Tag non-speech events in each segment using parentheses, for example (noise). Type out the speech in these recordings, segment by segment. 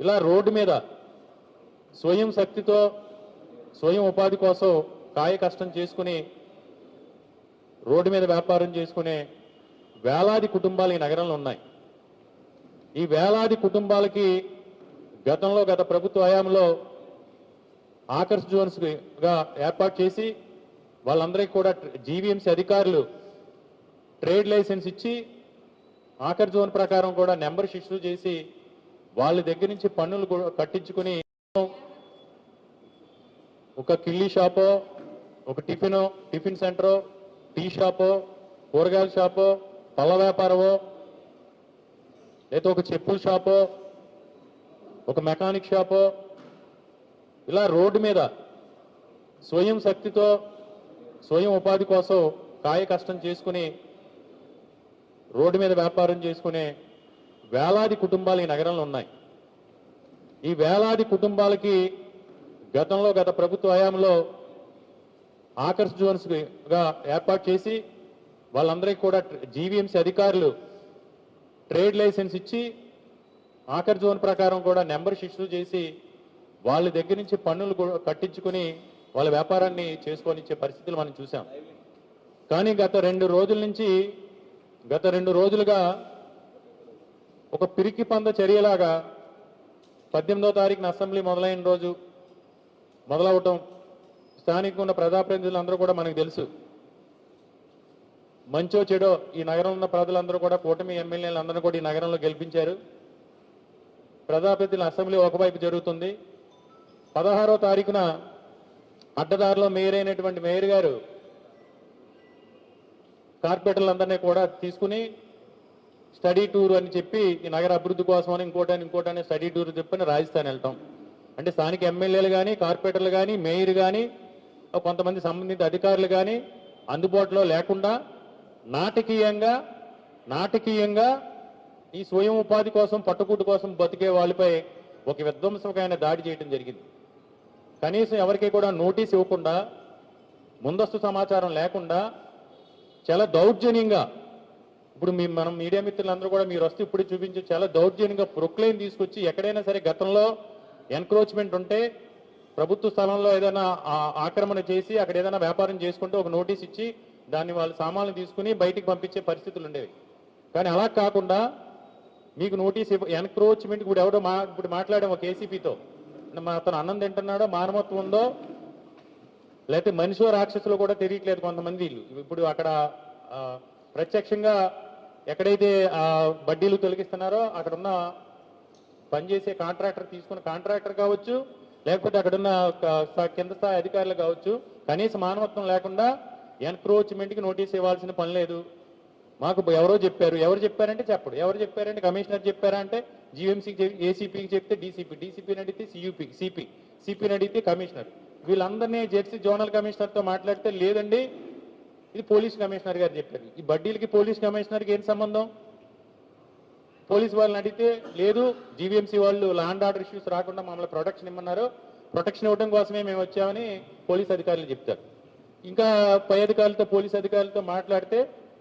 ఇలా రోడ్డు మీద స్వయం శక్తితో స్వయం ఉపాధి కోసం కాయ కష్టం చేసుకుని రోడ్డు మీద వ్యాపారం చేసుకునే వేలాది కుటుంబాలు ఈ నగరంలో ఉన్నాయి. ఈ వేలాది కుటుంబాలకి గతంలో గత ప్రభుత్వ హయాంలో ఆకర్ష్ జోన్స్గా ఏర్పాటు చేసి వాళ్ళందరికీ కూడా జీవీఎంసీ అధికారులు ట్రేడ్ లైసెన్స్ ఇచ్చి ఆఖరి జోన్ ప్రకారం కూడా నెంబర్ ఇష్యూ చేసి వాళ్ళ దగ్గర నుంచి పన్నులు కూడా కట్టించుకుని ఒక కిల్లీ షాపో ఒక టిఫిన్ టిఫిన్ సెంటరో టీ షాపో కూరగాయల షాపో పళ్ళ వ్యాపారమో లేదా ఒక చెప్పుల షాపో ఒక మెకానిక్ షాపో ఇలా రోడ్డు మీద స్వయం శక్తితో స్వయం ఉపాధి కోసం కాయ కష్టం చేసుకుని రోడ్డు మీద వ్యాపారం చేసుకునే వేలాది కుటుంబాలు ఈ నగరంలో ఉన్నాయి. ఈ వేలాది కుటుంబాలకి గతంలో గత ప్రభుత్వ హయాంలో ఆకర్ష్ జోన్స్గా ఏర్పాటు చేసి వాళ్ళందరికీ కూడా జీవీఎంసీ అధికారులు ట్రేడ్ లైసెన్స్ ఇచ్చి ఆకర్ జోన్ ప్రకారం కూడా నెంబర్ ఇష్యూ చేసి వాళ్ళ దగ్గర నుంచి పన్నులు కూడా కట్టించుకుని వాళ్ళ వ్యాపారాన్ని చేసుకొనిచ్చే పరిస్థితులు మనం చూసాం. కానీ గత రెండు రోజుల నుంచి గత రెండు రోజులుగా ఒక పిరికి పంద చర్యలాగా పద్దెనిమిదో తారీఖున అసెంబ్లీ మొదలైన రోజు మొదలవటం స్థానికంగా ఉన్న ప్రజాప్రతినిధులందరూ కూడా మనకు తెలుసు. మంచో చెడో ఈ నగరంలో ఉన్న ప్రజలందరూ కూడా కూటమి ఎమ్మెల్యేలందరూ కూడా ఈ నగరంలో గెలిపించారు. ప్రజాప్రతినిధుల అసెంబ్లీ ఒకవైపు జరుగుతుంది. పదహారో తారీఖున అడ్డదారిలో మేయర్ అయినటువంటి మేయర్ గారు కార్పొరేటర్లందరినీ కూడా తీసుకుని స్టడీ టూర్ అని చెప్పి ఈ నగర అభివృద్ధి కోసం అని ఇంకోటని ఇంకోటని స్టడీ టూర్ చెప్పని రాజస్థాన్ వెళ్తాం. అంటే స్థానిక ఎమ్మెల్యేలు కానీ కార్పొరేటర్లు కానీ మేయర్ కానీ కొంతమంది సంబంధిత అధికారులు కానీ అందుబాటులో లేకుండా నాటకీయంగా నాటకీయంగా ఈ స్వయం ఉపాధి కోసం పట్టుకూటు కోసం బతికే వాళ్ళపై ఒక విధ్వంసకమైన దాడి చేయడం జరిగింది. కనీసం ఎవరికి కూడా నోటీస్ ఇవ్వకుండా ముందస్తు సమాచారం లేకుండా చాలా దౌర్జన్యంగా ఇప్పుడు మీ మనం మీడియా మిత్రులందరూ కూడా మీరు వస్తే ఇప్పుడు చూపించి చాలా దౌర్జన్యంగా ప్రొక్లైన్ తీసుకొచ్చి ఎక్కడైనా సరే గతంలో ఎన్క్రోచ్మెంట్ ఉంటే ప్రభుత్వ స్థలంలో ఏదైనా ఆక్రమణ చేసి అక్కడ ఏదైనా వ్యాపారం చేసుకుంటే ఒక నోటీస్ ఇచ్చి దాన్ని వాళ్ళ సామాన్లు తీసుకుని బయటికి పంపించే పరిస్థితులు ఉండేవి. కానీ అలా కాకుండా మీకు నోటీస్ ఎన్క్రోచ్మెంట్ ఇప్పుడు ఎవడో మా ఇప్పుడు మాట్లాడాము ఒక ఏసీపీతో మా అతను అన్నం తింటున్నాడో మానవత్వం ఉందో లేకపోతే మనిషి రాక్షసులు కూడా తెలియట్లేదు కొంతమంది. వీళ్ళు ఇప్పుడు అక్కడ ప్రత్యక్షంగా ఎక్కడైతే ఆ బడ్డీలు తొలగిస్తున్నారో అక్కడ ఉన్న పనిచేసే కాంట్రాక్టర్ తీసుకున్న కాంట్రాక్టర్ కావచ్చు లేకపోతే అక్కడున్న కింద స్థాయి అధికారులు కావచ్చు కనీస మానవత్వం లేకుండా ఎన్క్రోచ్మెంట్కి నోటీస్ ఇవ్వాల్సిన పని లేదు. మాకు ఎవరో చెప్పారు. ఎవరు చెప్పారంటే చెప్పడు. ఎవరు చెప్పారంటే కమిషనర్ చెప్పారా అంటే జీఎంసీకి ఏసీపీకి చెప్తే డీసీపీ డీసీపీని అడిగితే సియూపీ సిపి సిపిని అడిగితే కమిషనర్. వీళ్ళందరినీ జెర్సీ జోనల్ కమిషనర్తో మాట్లాడితే లేదండి ఇది పోలీస్ కమిషనర్ గారు చెప్పారు ఈ బడ్డీలకి పోలీస్ కమిషనర్కి ఏం సంబంధం? పోలీస్ వాళ్ళని అడిగితే లేదు జీవీఎంసీ వాళ్ళు ల్యాండ్ ఆర్డర్ ఇష్యూస్ రాకుండా మమ్మల్ని ప్రొటెక్షన్ ఇమ్మన్నారు. ప్రొటెక్షన్ ఇవ్వడం కోసమే మేము వచ్చామని పోలీస్ అధికారులు చెప్తారు. ఇంకా పై అధికారులతో పోలీస్ అధికారులతో మాట్లాడితే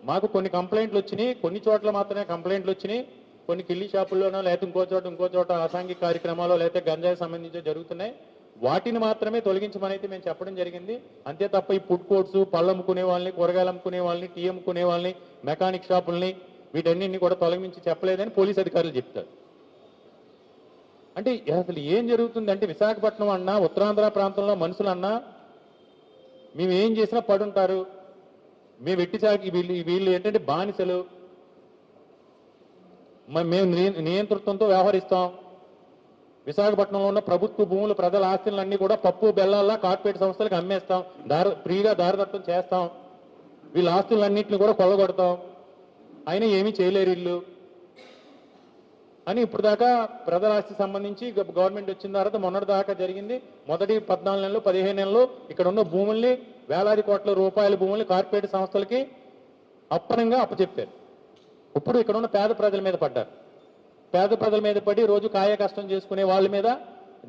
మాకు కొన్ని కంప్లైంట్లు వచ్చినాయి. కొన్ని చోట్ల మాత్రమే కంప్లైంట్లు వచ్చినాయి. కొన్ని కిల్లి షాపుల్లోనో లేకపోతే ఇంకో చోట ఇంకో చోట అసాంఘిక కార్యక్రమాలు లేకపోతే గంజాయి సంబంధించి జరుగుతున్నాయి. వాటిని మాత్రమే తొలగించమని అయితే మేము చెప్పడం జరిగింది. అంతే తప్ప ఈ ఫుడ్ కోర్ట్స్ పళ్ళు అమ్ముకునే వాళ్ళని కూరగాయలు అమ్ముకునే వాళ్ళని టీ అమ్ముకునే వాళ్ళని మెకానిక్ షాపుల్ని వీటన్నింటినీ కూడా తొలగించి చెప్పలేదని పోలీస్ అధికారులు చెప్తారు. అంటే అసలు ఏం జరుగుతుంది అంటే విశాఖపట్నం అన్నా ఉత్తరాంధ్ర ప్రాంతంలో మనుషులు అన్నా మేము ఏం చేసినా పడుంటారు. మేము ఎట్టి చాకి వీళ్ళు వీళ్ళు ఏంటంటే బానిసలు. మ- మేము నియంతృత్వంతో వ్యవహరిస్తాం. విశాఖపట్నంలో ఉన్న ప్రభుత్వ భూములు ప్రజల ఆస్తులన్నీ కూడా పప్పు బెల్లాల్లా కార్పొరేట్ సంస్థలకు అమ్మేస్తాం. దార ఫ్రీగా దారదత్తం చేస్తాం. వీళ్ళ ఆస్తులన్నింటిని కూడా కొల్లగొడతాం. అయినా ఏమీ చేయలేరు ఇల్లు అని ఇప్పుడు దాకా ప్రజల ఆస్తి సంబంధించి గ- గవర్నమెంట్ వచ్చిన తర్వాత మొన్నటి దాకా జరిగింది. మొదటి పద్నాలుగు నెలలు పదిహేను నెలలు ఇక్కడ ఉన్న భూముల్ని వేలాది కోట్ల రూపాయల భూముల్ని కార్పొరేట్ సంస్థలకి అప్పనంగా అప్పచెప్పారు. ఇప్పుడు ఇక్కడ ఉన్న పేద ప్రజల మీద పడ్డారు. పేద ప్రజల మీద పడి రోజు కాయ కష్టం చేసుకునే వాళ్ళ మీద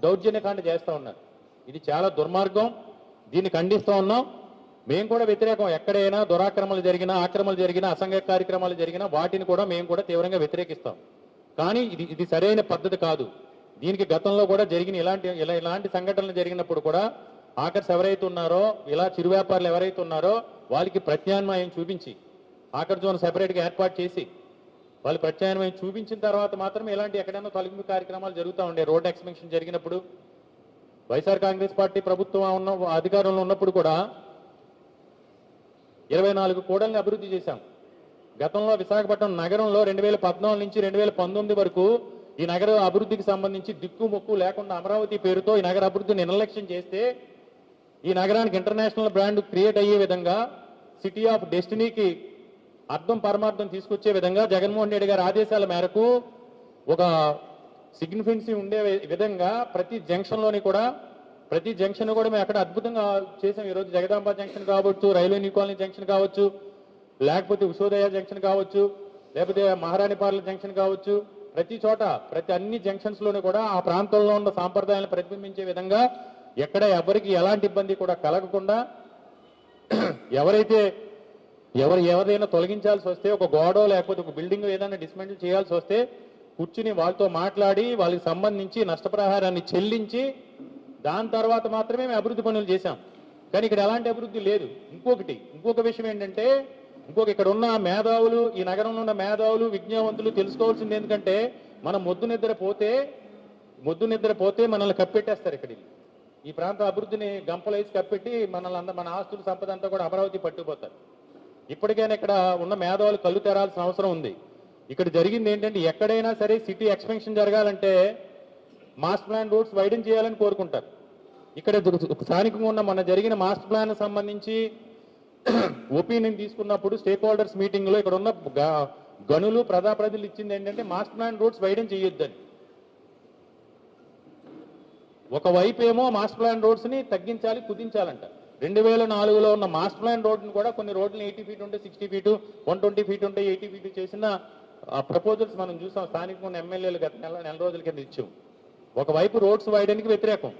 దౌర్జన్యకాండ చేస్తూ ఉన్నారు. ఇది చాలా దుర్మార్గం. దీన్ని ఖండిస్తూ ఉన్నాం. మేము కూడా వ్యతిరేకం. ఎక్కడైనా దురాక్రమలు జరిగినా ఆక్రమణలు జరిగినా అసంఘ కార్యక్రమాలు జరిగినా వాటిని కూడా మేము కూడా తీవ్రంగా వ్యతిరేకిస్తాం. కానీ ఇది ఇది సరైన పద్ధతి కాదు. దీనికి గతంలో కూడా జరిగిన ఇలాంటి ఇలా ఇలాంటి సంఘటనలు జరిగినప్పుడు కూడా ఆఖర్స్ ఎవరైతే ఉన్నారో ఇలా చిరు వ్యాపారులు ఎవరైతే ఉన్నారో వాళ్ళకి ప్రత్యామ్నాయం చూపించి ఆఖరి జోన్ సెపరేట్గా ఏర్పాటు చేసి వాళ్ళు ప్రత్యామ్నాయం చూపించిన తర్వాత మాత్రమే ఇలాంటి ఎక్కడైనా తొలగింపు కార్యక్రమాలు జరుగుతూ ఉండే. రోడ్ ఎక్స్పెన్షన్ జరిగినప్పుడు వైఎస్ఆర్ కాంగ్రెస్ పార్టీ ప్రభుత్వం ఉన్న అధికారంలో ఉన్నప్పుడు కూడా ఇరవై నాలుగు కూడల్ని అభివృద్ధి చేశాం. గతంలో విశాఖపట్నం నగరంలో రెండు వేల పద్నాలుగు నుంచి రెండు వేల పంతొమ్మిది వరకు ఈ నగర అభివృద్ధికి సంబంధించి దిక్కు మొక్కు లేకుండా అమరావతి పేరుతో ఈ నగర అభివృద్ధిని నిర్లక్ష్యం చేస్తే ఈ నగరానికి ఇంటర్నేషనల్ బ్రాండ్ క్రియేట్ అయ్యే విధంగా సిటీ ఆఫ్ డెస్టినీకి అర్థం పరమార్థం తీసుకొచ్చే విధంగా జగన్మోహన్ రెడ్డి గారి ఆదేశాల మేరకు ఒక సిగ్నిఫికెన్సీ ఉండే వి- విధంగా ప్రతి జంక్షన్లోని కూడా ప్రతి జంక్షన్ కూడా మేము అక్కడ అద్భుతంగా చేసాం. ఈరోజు జగదాంబ జంక్షన్ కావచ్చు రైల్వే న్యూ కాలనీ జంక్షన్ కావచ్చు లేకపోతే ఉషోదయ జంక్షన్ కావచ్చు లేకపోతే మహారాణిపార్ల జంక్షన్ కావచ్చు ప్రతి చోట ప్రతి అన్ని జంక్షన్స్లోనూ కూడా ఆ ప్రాంతంలో ఉన్న సాంప్రదాయాలను ప్రతిబింబించే విధంగా ఎక్కడ ఎవరికి ఎలాంటి ఇబ్బంది కూడా కలగకుండా (clears throat) ఎవరైతే ఎవరు ఎవరైనా తొలగించాల్సి వస్తే ఒక గోడో లేకపోతే ఒక బిల్డింగ్ ఏదైనా డిస్మెంటిల్ చేయాల్సి వస్తే కూర్చుని వాళ్ళతో మాట్లాడి వాళ్ళకి సంబంధించి నష్టపరిహారాన్ని చెల్లించి దాని తర్వాత మాత్రమే మేము అభివృద్ధి పనులు చేశాం. కానీ ఇక్కడ ఎలాంటి అభివృద్ధి లేదు. ఇంకొకటి ఇంకొక విషయం ఏంటంటే ఇంకొక ఇక్కడ ఉన్న మేధావులు ఈ నగరంలో ఉన్న మేధావులు విజ్ఞావంతులు తెలుసుకోవాల్సింది ఎందుకంటే మనం మొద్దు నిద్ర పోతే మొద్దు నిద్ర పోతే మనల్ని కప్పెట్టేస్తారు ఇక్కడికి ఈ ప్రాంత అభివృద్ధిని గంపలేసి కప్పెట్టి మనల్ని మన ఆస్తుల సంపద అంతా కూడా అమరావతి పట్టుకుపోతారు. ఇప్పటికైనా ఇక్కడ ఉన్న మేధావులు కళ్ళు తెరాల్సిన అవసరం ఉంది. ఇక్కడ జరిగింది ఏంటంటే ఎక్కడైనా సరే సిటీ ఎక్స్పెన్షన్ జరగాలంటే మాస్టర్ ప్లాన్ రూట్స్ వైడెన్ చేయాలని కోరుకుంటారు. ఇక్కడ స్థానికంగా ఉన్న మన జరిగిన మాస్టర్ ప్లాన్ సంబంధించి (clears throat) ఒపీనియన్ తీసుకున్నప్పుడు స్టేక్ హోల్డర్స్ మీటింగ్లో ఇక్కడ ఉన్న గ- గనులు ప్రజాప్రతినిధులు ఇచ్చింది ఏంటంటే మాస్టర్ ప్లాన్ రూట్స్ వైడెన్ చేయొద్దని. ఒకవైపు ఏమో మాస్టర్ ప్లాన్ రోడ్స్ని తగ్గించాలి కుదించాలంట రెండు వేల నాలుగులో ఉన్న మాస్ ప్లాన్ రోడ్డును కూడా కొన్ని రోడ్లు ఎయిటీ ఫీట్ ఉంటే sixty feet one twenty feet ఉంటే ఎయిటీ ఫీట్ చేసిన ప్రపోజల్స్ మనం చూసాం. స్థానికంగా ఉన్న ఎమ్మెల్యేలు గత నెల నెల రోజుల కింద ఇచ్చాం. ఒకవైపు రోడ్స్ వాయడానికి వ్యతిరేకం.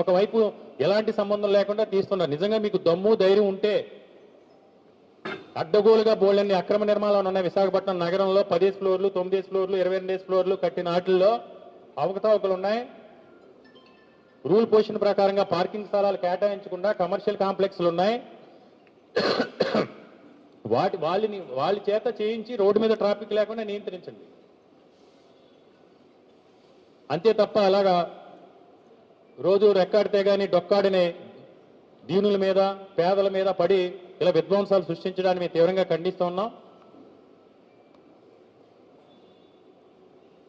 ఒకవైపు ఎలాంటి సంబంధం లేకుండా తీస్తున్నారు. నిజంగా మీకు దమ్ము ధైర్యం ఉంటే అడ్డగోలుగా బోళ్ళని అక్రమ నిర్మాణాలు ఉన్నాయి. విశాఖపట్నం నగరంలో పదేసి ఫ్లోర్లు తొమ్మిది ఫ్లోర్లు ఇరవై రెండేసి ఫ్లోర్లు కట్టిన వాటిల్లో అవకతవకలు ఉన్నాయి. రూల్ పొజిషన్ ప్రకారంగా పార్కింగ్ స్థలాలు కేటాయించకుండా కమర్షియల్ కాంప్లెక్స్లు ఉన్నాయి వాటి వాళ్ళని వాళ్ళ చేత చేయించి రోడ్డు మీద ట్రాఫిక్ లేకుండా నియంత్రించండి. అంతే తప్ప అలాగా రోజు రెక్కాడితే కానీ డొక్కాడినే దీనుల మీద పేదల మీద పడి ఇలా విధ్వంసాలు సృష్టించడాన్ని మేము తీవ్రంగా ఖండిస్తూ ఉన్నాం.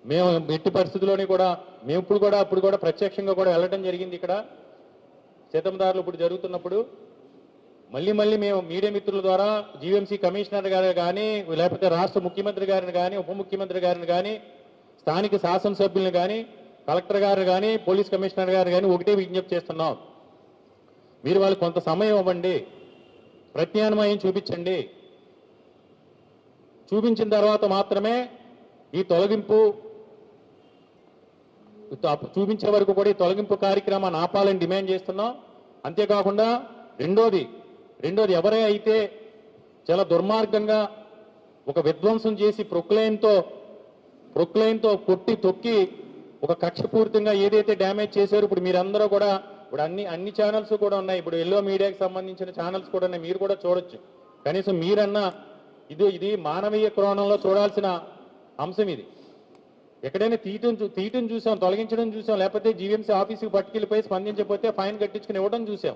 మేము ఎట్టి పరిస్థితుల్లోని కూడా మేము ఇప్పుడు కూడా అప్పుడు కూడా ప్రత్యక్షంగా కూడా వెళ్ళడం జరిగింది ఇక్కడ. సీతందారులు ఇప్పుడు జరుగుతున్నప్పుడు మళ్ళీ మళ్ళీ మేము మీడియా మిత్రుల ద్వారా జీవీఎంసీ కమిషనర్ గారు కానీ లేకపోతే రాష్ట్ర ముఖ్యమంత్రి గారిని కానీ ఉప ముఖ్యమంత్రి గారిని కానీ స్థానిక శాసనసభ్యులను కానీ కలెక్టర్ గారు కానీ పోలీస్ కమిషనర్ గారు కానీ ఒకటే విజ్ఞప్తి చేస్తున్నాం. మీరు వాళ్ళు కొంత సమయం ఇవ్వండి. ప్రత్యామ్నాయం చూపించండి. చూపించిన తర్వాత మాత్రమే ఈ తొలగింపు చూపించే వరకు కూడా ఈ తొలగింపు కార్యక్రమాన్ని ఆపాలని డిమాండ్ చేస్తున్నాం. అంతేకాకుండా రెండోది రెండోది ఎవరే అయితే చాలా దుర్మార్గంగా ఒక విధ్వంసం చేసి ప్రొక్లైన్తో ప్రొక్లైన్తో కొట్టి తొక్కి ఒక కక్షపూరితంగా ఏదైతే డ్యామేజ్ చేశారో ఇప్పుడు మీరందరూ కూడా ఇప్పుడు అన్ని అన్ని ఛానల్స్ కూడా ఉన్నాయి. ఇప్పుడు ఎల్లో మీడియాకి సంబంధించిన ఛానల్స్ కూడా ఉన్నాయి. మీరు కూడా చూడొచ్చు. కనీసం మీరన్నా ఇది ఇది మానవీయ కోణంలో చూడాల్సిన అంశం ఇది. ఎక్కడైనా తీయటం చూ- తీయటం చూసాం తొలగించడం చూసాం లేకపోతే జీవీఎంసీ ఆఫీస్కి పట్టుకెళ్ళిపోయి స్పందించకపోతే ఫైన్ కట్టించుకుని ఇవ్వడం చూసాం.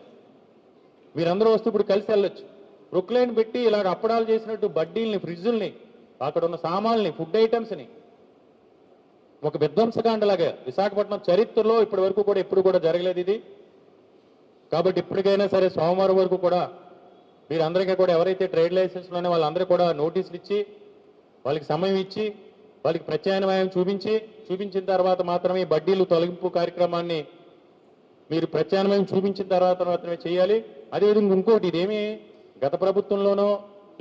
మీరందరూ వస్తే ఇప్పుడు కలిసి వెళ్ళొచ్చు. రుక్లైన్ పెట్టి ఇలాగ అప్పడాలు చేసినట్టు బడ్డీల్ని ఫ్రిడ్జుల్ని అక్కడ ఉన్న సామాన్లని ఫుడ్ ఐటమ్స్ని. ఒక విధ్వంసకాండలాగా విశాఖపట్నం చరిత్రలో ఇప్పటి వరకు కూడా ఎప్పుడు కూడా జరగలేదు ఇది. కాబట్టి ఇప్పటికైనా సరే సోమవారం వరకు కూడా మీరందరికీ కూడా ఎవరైతే ట్రేడ్ లైసెన్స్లోనే వాళ్ళందరూ కూడా నోటీసులు ఇచ్చి వాళ్ళకి సమయం ఇచ్చి వాళ్ళకి ప్రత్యామ్నాయం చూపించి చూపించిన తర్వాత మాత్రమే బడ్డీలు తొలగింపు కార్యక్రమాన్ని మీరు ప్రత్యామ్నాయం చూపించిన తర్వాత మాత్రమే చేయాలి. అదేవిధంగా ఇంకోటి ఇదేమి గత ప్రభుత్వంలోనో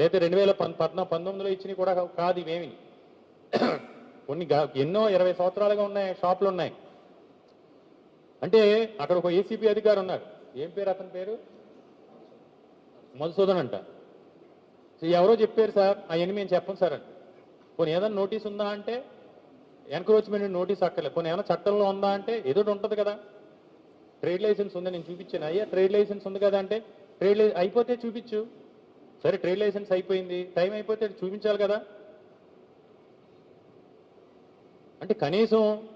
లేదా రెండు వేల పద్నా పంతొమ్మిదిలో ఇచ్చినవి కూడా కాదు ఇవేమి. కొన్ని ఎన్నో ఇరవై సంవత్సరాలుగా ఉన్నాయి షాపులు ఉన్నాయి. అంటే అక్కడ ఒక ఏసీపీ అధికారి ఉన్నారు. ఏం పేరు అతని పేరు? మధుసూదన్ అంట. ఎవరో చెప్పారు సార్ అవన్నీ మేము చెప్పం సార్ అని. పోనీ ఏదైనా నోటీస్ ఉందా అంటే ఎన్క్రోచ్మెంట్ నోటీస్ అక్కర్లేదు. కొన్ని ఏమైనా చట్టంలో ఉందా అంటే ఏదో ఉంటుంది కదా. ట్రేడ్ లైసెన్స్ ఉంది నేను చూపించాను. అయ్యా ట్రేడ్ లైసెన్స్ ఉంది కదా అంటే ట్రేడ్ లై అయిపోతే చూపించు. సరే ట్రేడ్ లైసెన్స్ అయిపోయింది. టైం అయిపోతే చూపించాలి కదా. అంటే కనీసం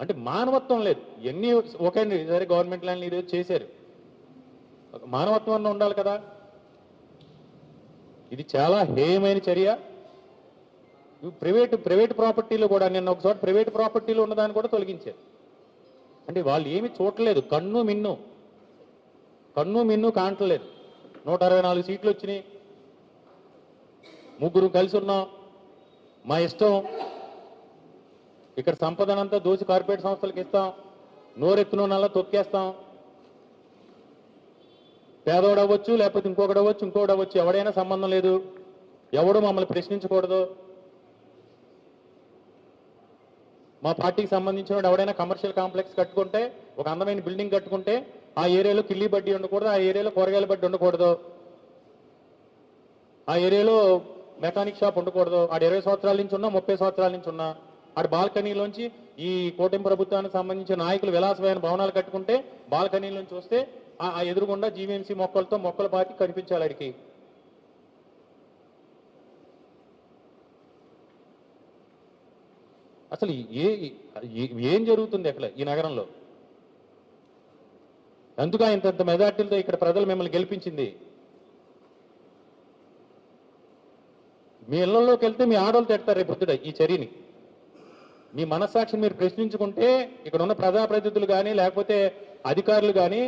అంటే మానవత్వం లేదు. ఎన్ని ఒకే సరే గవర్నమెంట్ ల్యాండ్ ఈరోజు చేశారు. మానవత్వం అన్న ఉండాలి కదా. ఇది చాలా హేయమైన చర్య. ప్రైవేట్ ప్రైవేట్ ప్రాపర్టీలో కూడా నిన్న ఒకసారి ప్రైవేట్ ప్రాపర్టీలో ఉన్నదాన్ని కూడా తొలగించారు. అంటే వాళ్ళు ఏమి చూడలేదు కన్ను మిన్ను. కన్ను మిన్ను కాంటలేదు. నూట అరవై నాలుగు సీట్లు వచ్చినాయి. ముగ్గురు కలిసి ఉన్నాం. మా ఇష్టం. ఇక్కడ సంపదనంతా దోచి కార్పొరేట్ సంస్థలకు ఇస్తాం. నోరెత్తునల్లా తొక్కేస్తాం. పేదోడవచ్చు లేకపోతే ఇంకొకటి అవ్వచ్చు ఇంకొకటి అవ్వచ్చు ఎవడైనా సంబంధం లేదు. ఎవడు మమ్మల్ని ప్రశ్నించకూడదు. మా పార్టీకి సంబంధించిన వాడు ఎవడైనా కమర్షియల్ కాంప్లెక్స్ కట్టుకుంటే ఒక అందమైన బిల్డింగ్ కట్టుకుంటే ఆ ఏరియాలో కిల్లి బడ్డీ ఉండకూడదు ఆ ఏరియాలో కూరగాయల బడ్డీ ఉండకూడదు. ఆ ఏరియాలో మెకానిక్ షాప్ ఉండకూడదు. ఆడు ఇరవై సంవత్సరాల నుంచి ఉన్నా ముప్పై సంవత్సరాల నుంచి ఉన్నా. ఆడ బాల్కనీలోంచి ఈ కూటమి ప్రభుత్వానికి సంబంధించిన నాయకులు విలాసమైన భవనాలు కట్టుకుంటే బాల్కనీలోంచి వస్తే ఆ ఎదురుగుండా జీవీఎంసీ మొక్కలతో మొక్కలు పాతి కనిపించాలి ఆడికి. అసలు ఏ ఏం జరుగుతుంది అక్కడ ఈ నగరంలో? అందుక ఇంత మెజార్టీలతో ఇక్కడ ప్రజలు మిమ్మల్ని గెలిపించింది. మీ ఇళ్ళలోకి వెళ్తే మీ ఆడవాళ్ళు తిడతారు రేపు పొద్దుట ఈ చర్యని. మీ మనస్సాక్షిని మీరు ప్రశ్నించుకుంటే ఇక్కడ ఉన్న ప్రజాప్రతినిధులు కానీ లేకపోతే అధికారులు కానీ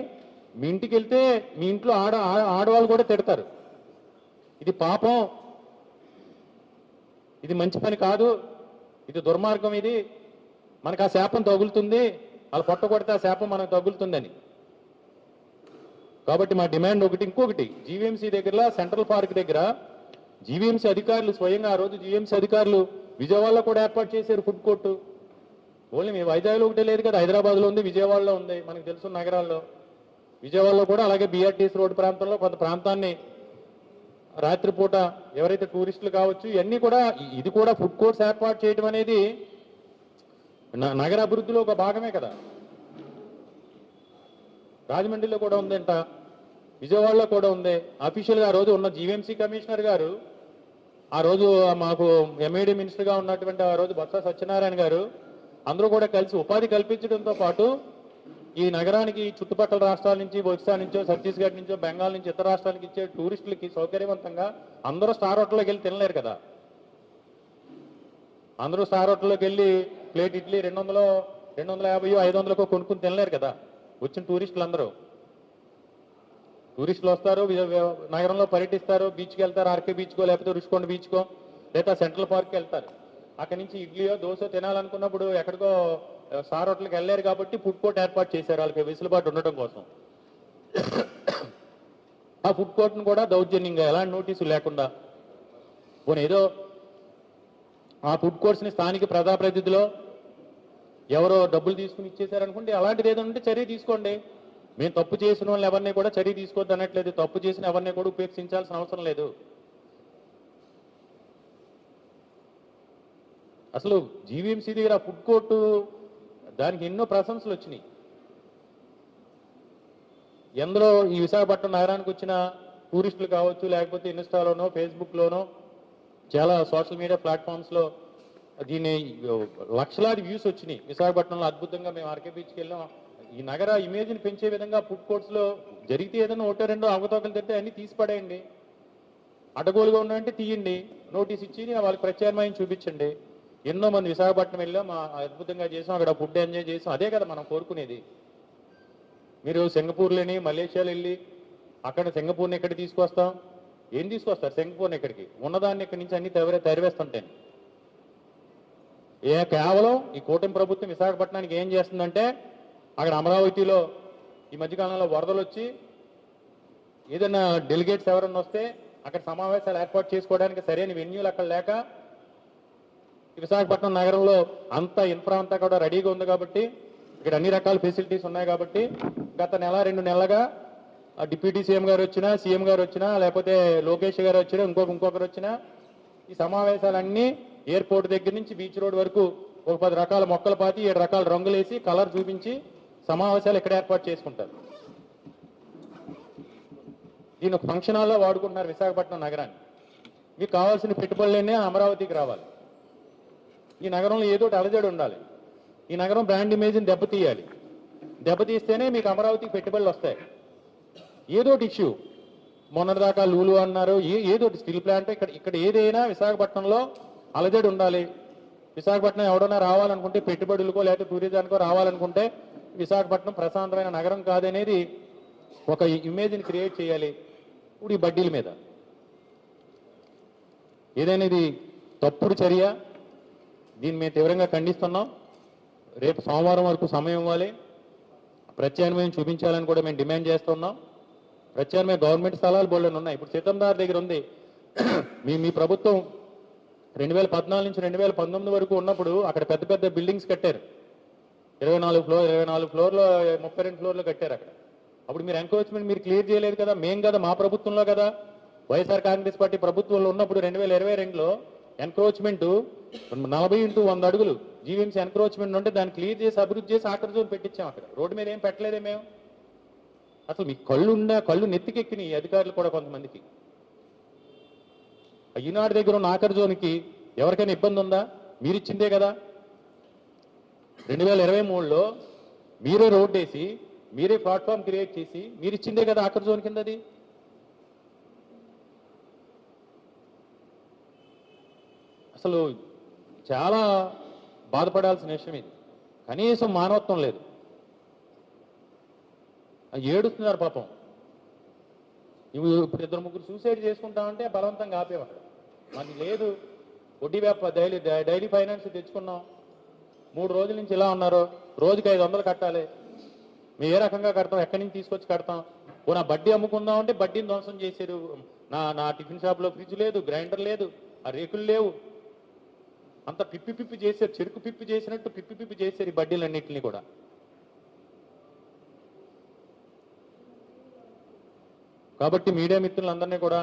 మీ ఇంటికి వెళ్తే మీ ఇంట్లో ఆడ ఆడవాళ్ళు కూడా తిడతారు. ఇది పాపం. ఇది మంచి పని కాదు. ఇది దుర్మార్గం ఇది. మనకు ఆ శాపం తగులుతుంది. వాళ్ళు పొట్ట కొడితే ఆ శాపం మనకు తగులుతుందని. కాబట్టి మా డిమాండ్ ఒకటి ఇంకొకటి. జీవీఎంసీ దగ్గర సెంట్రల్ పార్క్ దగ్గర జీవీఎంసీ అధికారులు స్వయంగా ఆ రోజు జీవీఎంసీ అధికారులు విజయవాడలో కూడా ఏర్పాటు చేశారు ఫుడ్ కోర్టు. ఓన్లీ మీ వైజాగ్లో ఒకటే లేదు కదా హైదరాబాద్లో ఉంది విజయవాడలో ఉంది మనకు తెలుసు నగరాల్లో. విజయవాడలో కూడా అలాగే బీఆర్టీసీ రోడ్డు ప్రాంతంలో కొంత ప్రాంతాన్ని రాత్రిపూట ఎవరైతే టూరిస్టులు కావచ్చు ఇవన్నీ కూడా ఇది కూడా ఫుడ్ కోర్ట్స్ ఏర్పాటు చేయడం అనేది నగర అభివృద్ధిలో ఒక భాగమే కదా. రాజమండ్రిలో కూడా ఉందంట విజయవాడలో కూడా ఉంది. అఫీషియల్గా ఆ రోజు ఉన్న జీవీఎంసీ కమిషనర్ గారు ఆ రోజు మాకు ఎంఏడి మినిస్టర్గా ఉన్నటువంటి ఆ రోజు బొత్స సత్యనారాయణ గారు అందరూ కూడా కలిసి ఉపాధి కల్పించడంతో పాటు ఈ నగరానికి చుట్టుపక్కల రాష్ట్రాల నుంచి ఒరిస్సా నుంచో ఛత్తీస్గఢ్ నుంచో బెంగాల్ నుంచి ఇతర రాష్ట్రాలకు ఇచ్చే టూరిస్టులకి సౌకర్యవంతంగా అందరూ స్టార్ హోటల్లోకి వెళ్ళి తినలేరు కదా. అందరూ స్టార్ హోటల్లోకి వెళ్ళి ప్లేట్ ఇడ్లీ రెండు వందలు రెండు వందల యాభై ఐదు వందలకో కొనుక్కుని తినలేరు కదా వచ్చిన టూరిస్టులు అందరూ టూరిస్టులు వస్తారు నగరంలో పర్యటిస్తారు బీచ్కి వెళ్తారు ఆర్కే బీచ్కో లేకపోతే రుషికొండ బీచ్కో లేదా సెంట్రల్ పార్క్కి వెళ్తారు. అక్కడి నుంచి ఇడ్లీయో దోశ తినాలనుకున్నప్పుడు ఎక్కడికో సార్ హోటల్కి వెళ్ళారు కాబట్టి ఫుడ్ కోర్ట్ ఏర్పాటు చేశారు. వాళ్ళకి వెసులుబాటు ఉండటం కోసం. ఆ ఫుడ్ కోర్ట్ను కూడా దౌర్జన్యంగా ఎలాంటి నోటీసు లేకుండా పోనీ ఏదో ఆ ఫుడ్ కోర్ట్స్ని స్థానిక ప్రజాప్రతినిధిలో ఎవరో డబ్బులు తీసుకుని ఇచ్చేసారనుకుంటే అలాంటిది ఏదో ఉంటే చర్య తీసుకోండి. మేము తప్పు చేసిన వాళ్ళు ఎవరిని కూడా చర్య తీసుకోవద్దు అనట్లేదు. తప్పు చేసిన ఎవరిని కూడా ఉపేక్షించాల్సిన అవసరం లేదు. అసలు జీవీఎంసీ దగ్గర ఫుడ్ కోర్టు దానికి ఎన్నో ప్రశంసలు వచ్చినాయి. ఎందులో ఈ విశాఖపట్నం నగరానికి వచ్చిన టూరిస్టులు కావచ్చు లేకపోతే ఇన్స్టాలోనో ఫేస్బుక్లోనో చాలా సోషల్ మీడియా ప్లాట్ఫామ్స్లో దీన్ని లక్షలాది వ్యూస్ వచ్చినాయి. విశాఖపట్నంలో అద్భుతంగా మేము ఆర్కే బీచ్కి వెళ్ళాం. ఈ నగర ఇమేజ్ని పెంచే విధంగా ఫుడ్ కోర్ట్స్లో జరిగితే ఏదైనా ఒకటో రెండో అవకతవకలు తింటే అన్నీ తీసి పడేయండి. అడ్డగోలుగా ఉన్నాయంటే తీయండి. నోటీస్ ఇచ్చి వాళ్ళకి ప్రత్యామ్నాయం చూపించండి. ఎన్నో మంది విశాఖపట్నం వెళ్ళాం మా అద్భుతంగా చేసాం అక్కడ ఫుడ్ ఎంజాయ్ చేసాం. అదే కదా మనం కోరుకునేది. మీరు సింగపూర్లోని మలేషియాలో వెళ్ళి అక్కడ సింగపూర్ని ఎక్కడ తీసుకొస్తాం? ఏం తీసుకొస్తారు సింగపూర్ని ఎక్కడికి? ఉన్నదాన్ని ఇక్కడి నుంచి అన్ని తరివే తరివేస్తుంటాయి. ఏ కేవలం ఈ కూటమి ప్రభుత్వం విశాఖపట్నానికి ఏం చేస్తుందంటే అక్కడ అమరావతిలో ఈ మధ్యకాలంలో వరదలు వచ్చి ఏదైనా డెలిగేట్స్ ఎవరన్నా వస్తే అక్కడ సమావేశాలు ఏర్పాటు చేసుకోవడానికి సరైన వెన్యూలు అక్కడ లేక విశాఖపట్నం నగరంలో అంత ఇన్ఫ్రా అంతా కూడా రెడీగా ఉంది కాబట్టి ఇక్కడ అన్ని రకాల ఫెసిలిటీస్ ఉన్నాయి కాబట్టి గత నెల రెండు నెలలుగా ఆ డిప్యూటీ సీఎం గారు వచ్చినా సీఎం గారు వచ్చినా లేకపోతే లోకేష్ గారు వచ్చినా ఇంకొక ఇంకొకరు వచ్చినా ఈ సమావేశాలన్నీ ఎయిర్పోర్ట్ దగ్గర నుంచి బీచ్ రోడ్ వరకు ఒక పది రకాల మొక్కలు పాతి ఏడు రకాల రంగులేసి కలర్ చూపించి సమావేశాలు ఇక్కడ ఏర్పాటు చేసుకుంటారు. దీని ఫంక్షన్ హాల్లో వాడుకుంటున్నారు విశాఖపట్నం నగరాన్ని. మీకు కావాల్సిన పెట్టుబడులనే అమరావతికి రావాలి. ఈ నగరంలో ఏదో ఒకటి అలజడి ఉండాలి. ఈ నగరం బ్రాండ్ ఇమేజ్ని దెబ్బతీయాలి దెబ్బతీస్తేనే మీకు అమరావతికి పెట్టుబడులు వస్తాయి. ఏదో ఒకటి ఇష్యూ మొన్నటిదాకా లూలు అన్నారు ఏ- ఏదో ఒకటి స్టీల్ ప్లాంట్ ఇక్కడ ఇక్కడ ఏదైనా విశాఖపట్నంలో అలజడి ఉండాలి. విశాఖపట్నం ఎవడన్నా రావాలనుకుంటే పెట్టుబడులకో లేకపోతే టూరిజానికో రావాలనుకుంటే విశాఖపట్నం ప్రశాంతమైన నగరం కాదనేది ఒక ఇమేజ్ని క్రియేట్ చేయాలి ఇప్పుడు ఈ బడ్డీల మీద. ఏదైనా ఇది తప్పుడు చర్య దీన్ని మేము తీవ్రంగా ఖండిస్తున్నాం. రేపు సోమవారం వరకు సమయం ఇవ్వాలి. ప్రత్యామ్నాయం చూపించాలని కూడా మేము డిమాండ్ చేస్తున్నాం. ప్రత్యామ్నాయ గవర్నమెంట్ స్థలాలు బోల్డెన్ ఉన్నాయి. ఇప్పుడు సీతందార్ దగ్గర ఉంది. మీ మీ ప్రభుత్వం రెండు వేల పద్నాలుగు నుంచి రెండు వేల పంతొమ్మిది వరకు ఉన్నప్పుడు అక్కడ పెద్ద పెద్ద బిల్డింగ్స్ కట్టారు. ఇరవై నాలుగు ఫ్లోర్ ఇరవై నాలుగు ఫ్లోర్లో ముప్పై రెండు ఫ్లోర్లో కట్టారు అక్కడ. అప్పుడు మీరు ఎంక్రోచ్మెంట్ మీరు క్లియర్ చేయలేదు కదా? మేం కదా మా ప్రభుత్వంలో కదా? వైఎస్ఆర్ కాంగ్రెస్ పార్టీ ప్రభుత్వంలో ఉన్నప్పుడు రెండు వేల ఇరవై రెండులో ఎన్క్రోచ్మెంట్ నలభై ఇంటూ వంద అడుగులు. జీవీఎంసీ ఎన్క్రోచ్మెంట్ ఉంటే దాన్ని క్లియర్ చేసి అభివృద్ధి చేసి ఆఖరి జోన్ పెట్టించాం అక్కడ. రోడ్డు మీద ఏం పెట్టలేదే మేము. అసలు మీ కళ్ళు ఉన్న కళ్ళు నెత్తికెక్కినాయి అధికారులు కూడా కొంతమందికి. ఈనాడు దగ్గర ఉన్న ఆఖరి జోన్కి ఎవరికైనా ఇబ్బంది ఉందా? మీరిచ్చిందే కదా. రెండు వేల ఇరవై మూడులో మీరే రోడ్డు వేసి మీరే ప్లాట్ఫామ్ క్రియేట్ చేసి మీరు ఇచ్చిందే కదా ఆఖరి జోన్ కింద అసలు చాలా బాధపడాల్సిన విషయం ఇది. కనీసం మానవత్వం లేదు. ఏడుస్తున్నారు పాపం. ఇవి ఇప్పుడు ఇద్దరు ముగ్గురు సూసైడ్ చేసుకుంటామంటే బలవంతంగా ఆపేవాడు మనకి లేదు. వడ్డీ వ్యాప డైలీ డైలీ ఫైనాన్స్ తెచ్చుకున్నాం. మూడు రోజుల నుంచి ఇలా ఉన్నారు. రోజుకి ఐదు వందలు కట్టాలి. మేము ఏ రకంగా కడతాం? ఎక్కడి నుంచి తీసుకొచ్చి కడతాం? ఓ నా బడ్డీ అమ్ముకుందాం అంటే బడ్డీని ధ్వంసం చేశారు నా నా టిఫిన్ షాప్లో ఫ్రిడ్జ్ లేదు గ్రైండర్ లేదు ఆ రేకులు లేవు. అంత పిప్పి పిప్పి చేశారు చెరుకు పిప్పి చేసినట్టు పిప్పి పిప్పి చేశారు ఈ బడ్డీలన్నింటినీ కూడా. కాబట్టి మీడియా మిత్రులందరినీ కూడా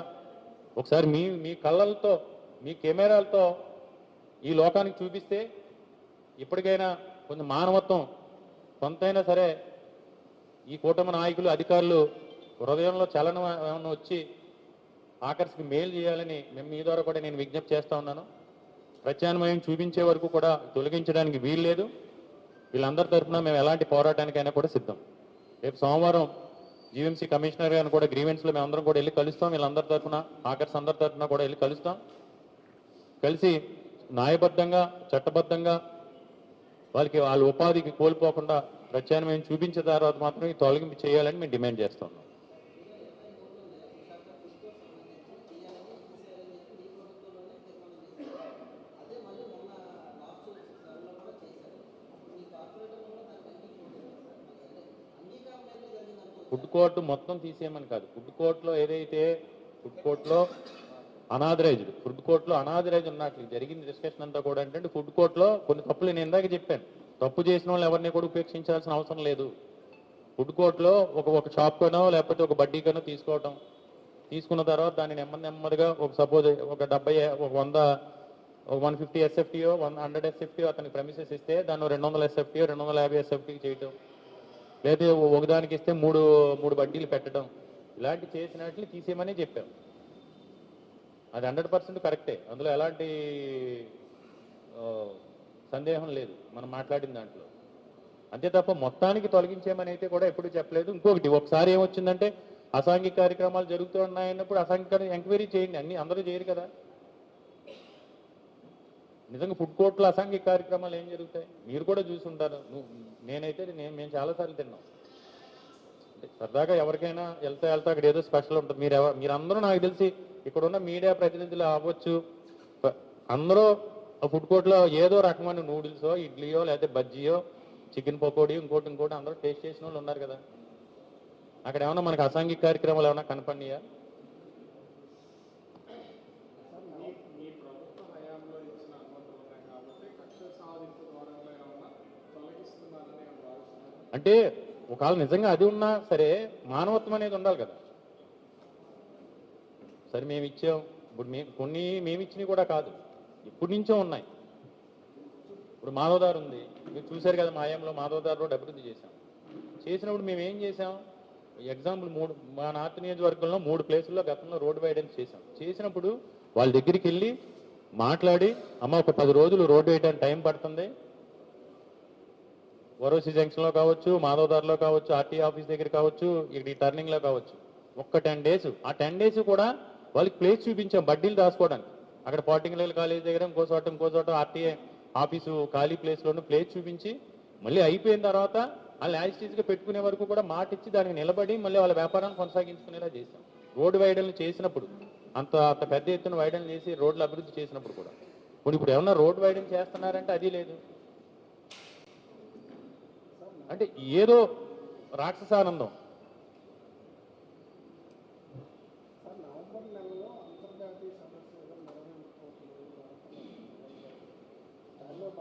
ఒకసారి మీ మీ కళ్ళలతో మీ కెమెరాలతో ఈ లోకానికి చూపిస్తే ఇప్పటికైనా కొంచెం మానవత్వం కొంతైనా సరే ఈ కూటమి నాయకులు అధికారులు హృదయంలో చలనం వచ్చి ఆకర్షికి మేలు చేయాలని మేము మీ ద్వారా కూడా నేను విజ్ఞప్తి చేస్తా ఉన్నాను. ప్రత్యామ్నాయం చూపించే వరకు కూడా తొలగించడానికి వీలు లేదు వీళ్ళందరి తరఫున మేము ఎలాంటి పోరాటానికైనా కూడా సిద్ధం. రేపు సోమవారం జీవీఎంసీ కమిషనర్ గారిని కూడా గ్రీవెన్స్లో మేము అందరం కూడా వెళ్ళి కలుస్తాం. వీళ్ళందరి తరఫున ఆకర్స్ అందరి తరఫున కూడా వెళ్ళి కలుస్తాం. కలిసి న్యాయబద్ధంగా చట్టబద్ధంగా వాళ్ళకి వాళ్ళ ఉపాధికి కోల్పోకుండా ప్రత్యామ్నాయం చూపించిన తర్వాత మాత్రం ఈ తొలగింపు చేయాలని మేము డిమాండ్ చేస్తున్నాం. ఫుడ్ కోర్ట్ మొత్తం తీసేయమని కాదు. ఫుడ్ కోర్ట్లో ఏదైతే ఫుడ్ కోర్ట్లో అనాథరైజ్డ్ ఫుడ్ కోర్ట్లో అనాథరైజ్ ఉన్నట్లు జరిగింది డిస్కషన్ అంతా కూడా ఏంటంటే ఫుడ్ కోర్ట్లో కొన్ని తప్పులు నేను ఇందాక చెప్పాను. తప్పు చేసిన వాళ్ళు ఎవరిని కూడా ఉపేక్షించాల్సిన అవసరం లేదు. ఫుడ్ కోర్ట్లో ఒక ఒక షాప్కనో లేకపోతే ఒక బడ్డీకనో తీసుకోవటం. తీసుకున్న తర్వాత దాన్ని నెమ్మది నెమ్మదిగా ఒక సపోజ్ ఒక డెబ్బై ఒక వంద ఒక వన్ ఫిఫ్టీ ఎస్ఎఫ్టీఓ వన్ హండ్రెడ్ ఎస్ఎఫ్టీఓ అతనికి ప్రమిసెస్ ఇస్తే దాన్ని రెండు వందల ఎస్ఎఫ్టీఓ రెండు వందల యాభై ఎస్ఎఫ్టీ చేయటం. లేదా ఒకదానికి ఇస్తే మూడు మూడు వడ్డీలు పెట్టడం. ఇలాంటి చేసినట్లు తీసేయమని చెప్పాం. అది హండ్రెడ్ పర్సెంట్ కరెక్టే. అందులో ఎలాంటి సందేహం లేదు. మనం మాట్లాడిన దాంట్లో. అంతే తప్ప మొత్తానికి తొలగించేమని అయితే కూడా ఎప్పుడు చెప్పలేదు. ఇంకొకటి ఒకసారి ఏమొచ్చిందంటే అసాంఘిక కార్యక్రమాలు జరుగుతూ ఉన్నాయన్నప్పుడు అసాంఘిక ఎంక్వైరీ చేయండి. అన్ని అందరూ చేయరు కదా. నిజంగా ఫుడ్ కోర్టులో అసాంఘిక కార్యక్రమాలు ఏం జరుగుతాయి? మీరు కూడా చూసి ఉంటారు. నేనైతే నేను మేము చాలాసార్లు తిన్నాం. సరదాగా ఎవరికైనా వెళ్తే వెళ్తే అక్కడ ఏదో స్పెషల్ ఉంటుంది. మీరు ఎవరు మీరందరూ నాకు తెలిసి ఇక్కడ ఉన్న మీడియా ప్రతినిధులు అవ్వచ్చు. అందరూ ఫుడ్ కోర్ట్లో ఏదో రకమైన నూడిల్సో ఇడ్లీయో లేకపోతే బజ్జీయో చికెన్ పకోడీ ఇంకోటి ఇంకోటి అందరూ టేస్ట్ చేసిన వాళ్ళు ఉన్నారు కదా. అక్కడ ఏమైనా మనకు అసాంఘిక కార్యక్రమాలు ఏమైనా కనపడినాయా మీ ప్రభుత్వ హయాంలో ఇచ్చిన అనుమతులు ఉన్నాయి కాబట్టి కక్ష సాధింపు ద్వారా ఏమన్నా తొలగిస్తున్నారని నేను భావిస్తున్నాను అంటే ఒకవేళ నిజంగా అది ఉన్నా సరే మానవత్వం అనేది ఉండాలి కదా. సరే మేము ఇచ్చాం. ఇప్పుడు మేము కొన్ని మేము ఇచ్చినవి కూడా కాదు. ఇప్పటి నుంచో ఉన్నాయి. ఇప్పుడు మాధవదారు ఉంది. మీరు చూశారు కదా మాయంలో మాధవదారులో అభివృద్ధి చేశాం. చేసినప్పుడు మేము ఏం చేసాం ఎగ్జాంపుల్ మూడు మా నార్త్ నియోజకవర్గంలో మూడు ప్లేసుల్లో గతంలో రోడ్డు వైడెన్స్ చేసాం చేసినప్పుడు వాళ్ళ దగ్గరికి వెళ్ళి మాట్లాడి అమ్మ ఒక పది రోజులు రోడ్డు వేయడానికి టైం పడుతుంది. వరోసి జంక్షన్లో కావచ్చు మాధవదార్లో కావచ్చు ఆర్టీ ఆఫీస్ దగ్గర కావచ్చు ఇక్కడ ఈ టర్నింగ్లో కావచ్చు. ఒక్క టెన్ డేస్ ఆ టెన్ డేస్ కూడా వాళ్ళకి ప్లేస్ చూపించాం బడ్డీలు దాచుకోవడానికి. అక్కడ పార్టింగ్లల్ కాలేజ్ దగ్గర ఇంకో చోట ఇంకో చోట ఆర్టీఏ ఆఫీసు ఖాళీ ప్లేస్లోనూ ప్లేస్ చూపించి మళ్ళీ అయిపోయిన తర్వాత వాళ్ళు యాజిటీస్గా పెట్టుకునే వరకు కూడా మాట ఇచ్చి దానికి నిలబడి మళ్ళీ వాళ్ళ వ్యాపారాన్ని కొనసాగించుకునేలా చేశాం. రోడ్డు వైడల్ని చేసినప్పుడు అంత అంత పెద్ద ఎత్తున వైడల్ని చేసి రోడ్లు అభివృద్ధి చేసినప్పుడు కూడా. ఇప్పుడు ఇప్పుడు ఏమన్నా రోడ్డు వైడల్ చేస్తున్నారంటే అది లేదు. అంటే ఏదో రాక్షసానందం. ఆనందం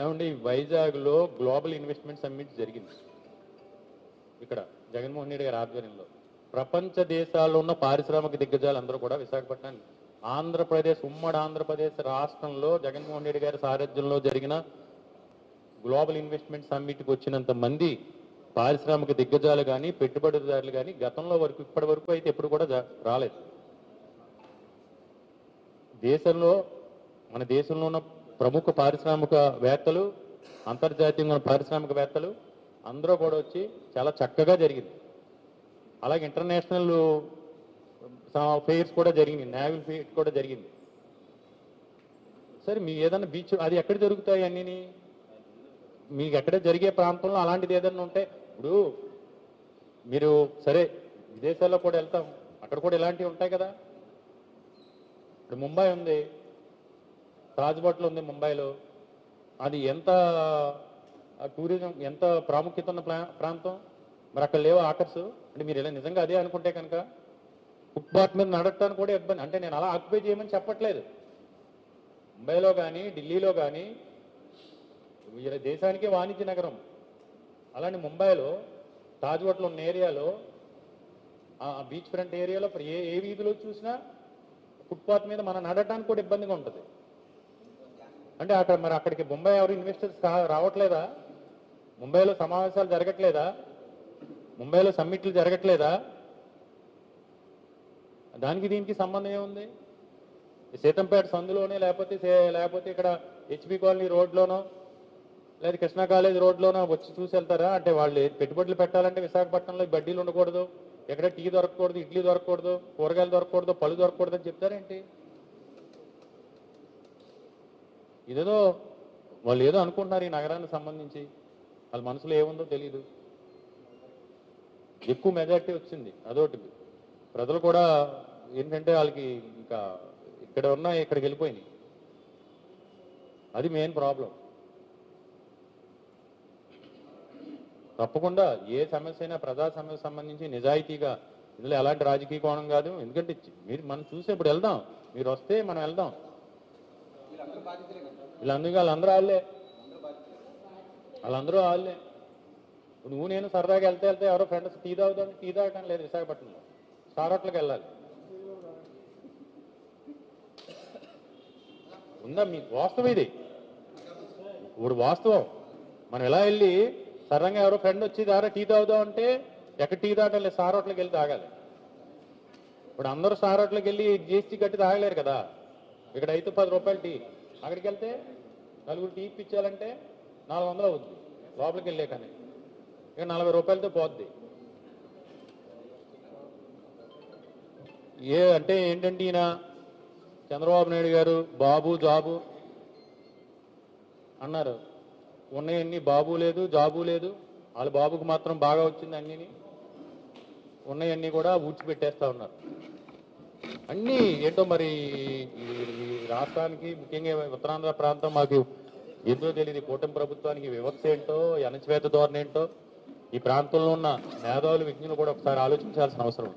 ఏమండి వైజాగ్లో గ్లోబల్ ఇన్వెస్ట్మెంట్ సమ్మిట్ జరిగింది. ఇక్కడ జగన్మోహన్ రెడ్డి గారి ఆధ్వర్యంలో. ప్రపంచ దేశాల్లో ఉన్న పారిశ్రామిక దిగ్గజాలు అందరూ కూడా విశాఖపట్నం ఆంధ్రప్రదేశ్ ఉమ్మడి ఆంధ్రప్రదేశ్ రాష్ట్రంలో జగన్మోహన్ రెడ్డి గారి సారథ్యంలో జరిగిన గ్లోబల్ ఇన్వెస్ట్మెంట్ సమ్మిట్కి వచ్చినంత మంది పారిశ్రామిక దిగ్గజాలు కానీ పెట్టుబడిదారులు కానీ గతంలో వరకు ఇప్పటి వరకు అయితే ఎప్పుడు కూడా రాలేదు. దేశంలో మన దేశంలో ఉన్న ప్రముఖ పారిశ్రామికవేత్తలు అంతర్జాతీయంగా ఉన్న పారిశ్రామికవేత్తలు అందరూ కూడా వచ్చి చాలా చక్కగా జరిగింది. అలాగే ఇంటర్నేషనల్ ఫెయిర్స్ కూడా జరిగింది నేవల్ ఫెయిర్ కూడా జరిగింది. సరే మీ ఏదైనా బీచ్ అది ఎక్కడ జరుగుతాయి అన్నీ మీకు ఎక్కడ జరిగే ప్రాంతంలో అలాంటిది ఏదైనా ఉంటే ఇప్పుడు మీరు సరే విదేశాల్లో కూడా వెళ్తాం. అక్కడ కూడా ఇలాంటివి ఉంటాయి కదా. ఇప్పుడు ముంబై ఉంది. తాజ్ హోటల్ ఉంది ముంబైలో. అది ఎంత టూరిజం ఎంత ప్రాముఖ్యత ఉన్న ప్రాంతం? మరి అక్కడ లేవు ఆకర్స్? అంటే మీరు ఇలా నిజంగా అదే అనుకుంటే కనుక ఫుట్పాత్ మీద నడవటానికి కూడా ఇబ్బంది. అంటే నేను అలా ఆక్యుపై చేయమని చెప్పట్లేదు. ముంబైలో కానీ ఢిల్లీలో కానీ దేశానికే వాణిజ్య నగరం. అలానే ముంబైలో తాజ్ హోటల్ ఉన్న ఏరియాలో బీచ్ ఫ్రంట్ ఏరియాలో ఏ ఏ వీధిలో చూసినా ఫుట్పాత్ మీద మనం నడటానికి కూడా ఇబ్బందిగా ఉంటుంది. అంటే అక్కడ మరి అక్కడికి ముంబై ఎవరు ఇన్వెస్టర్స్ రావట్లేదా? ముంబైలో సమావేశాలు జరగట్లేదా? ముంబైలో సమ్మిట్లు జరగట్లేదా? దానికి దీనికి సంబంధం ఏముంది? సీతంపేట సందులోనే లేకపోతే లేకపోతే ఇక్కడ హెచ్పి కాలనీ రోడ్లోనో లేదు కృష్ణా కాలేజ్ రోడ్లో వచ్చి చూసి వెళ్తారా? అంటే వాళ్ళు పెట్టుబడులు పెట్టాలంటే విశాఖపట్నంలో బడ్డీలు ఉండకూడదు. ఎక్కడ టీ దొరకకూడదు ఇడ్లీ దొరకకూడదు కూరగాయలు దొరకకూడదు పళ్ళు దొరకకూడదు అని చెప్తారేంటి? ఇదేదో వాళ్ళు ఏదో అనుకుంటున్నారు ఈ నగరానికి సంబంధించి. వాళ్ళ మనసులో ఏముందో తెలియదు ఎక్కువ మెజార్టీ వచ్చింది. అదొకటి. ప్రజలు కూడా ఏంటంటే వాళ్ళకి ఇంకా ఇక్కడ ఉన్న ఇక్కడికి వెళ్ళిపోయినాయి. అది మెయిన్ ప్రాబ్లం. తప్పకుండా ఏ సమస్య అయినా ప్రజా సమస్య సంబంధించి నిజాయితీగా ఇందులో ఎలాంటి రాజకీయ కోణం కాదు. ఎందుకంటే మీరు మనం చూసి ఇప్పుడు వెళ్దాం. మీరు వస్తే మనం వెళ్దాం. వీళ్ళందరూ వాళ్ళందరూ వాళ్ళే. వాళ్ళందరూ వాళ్ళే. ఇప్పుడు నువ్వు నేను సరదాగా వెళ్తే వెళ్తే ఎవరో ఫ్రెండ్స్ టీ తాగుదాం టీ తాగటం లేదు విశాఖపట్నంలో. స్టార్ వెళ్ళాలి. ఉందా మీ వాస్తవం ఇది? ఇప్పుడు వాస్తవం. మనం ఎలా వెళ్ళి సరదాగా ఎవరో ఫ్రెండ్ వచ్చి దారా టీ తాగుదాం అంటే ఎక్కడ టీ తాగలేదు సార్ హోటల్కి వెళ్ళి తాగాలి. ఇప్పుడు అందరూ సార్ హోటల్కి వెళ్ళి జిఎస్టీ కట్టి తాగలేరు కదా. ఇక్కడ అయితే పది రూపాయలు టీ. అక్కడికి వెళ్తే నలుగురు టీ ఇప్పించాలంటే నాలుగు వందలు అవుద్ది. లోపలికి వెళ్ళే కానీ ఇక నలభై రూపాయలతో పోద్ది. ఏ అంటే ఏంటంటే ఈయన? చంద్రబాబు నాయుడు గారు బాబు జాబు అన్నారు. ఉన్నాయన్ని బాబు లేదు జాబు లేదు. వాళ్ళ బాబుకు మాత్రం బాగా వచ్చింది అన్నీ ఉన్నాయన్నీ కూడా ఊడ్చిపెట్టేస్తా ఉన్నారు. అన్నీ ఏంటో మరి ఈ- రాష్ట్రానికి ముఖ్యంగా ఉత్తరాంధ్ర ప్రాంతం మాకు ఏంటో తెలియదు కూటమి ప్రభుత్వానికి వివక్ష ఏంటో అణచివేత ధోరణి ఏంటో ఈ ప్రాంతంలో ఉన్న మేధావులు విజ్ఞులు కూడా ఒకసారి ఆలోచించాల్సిన అవసరం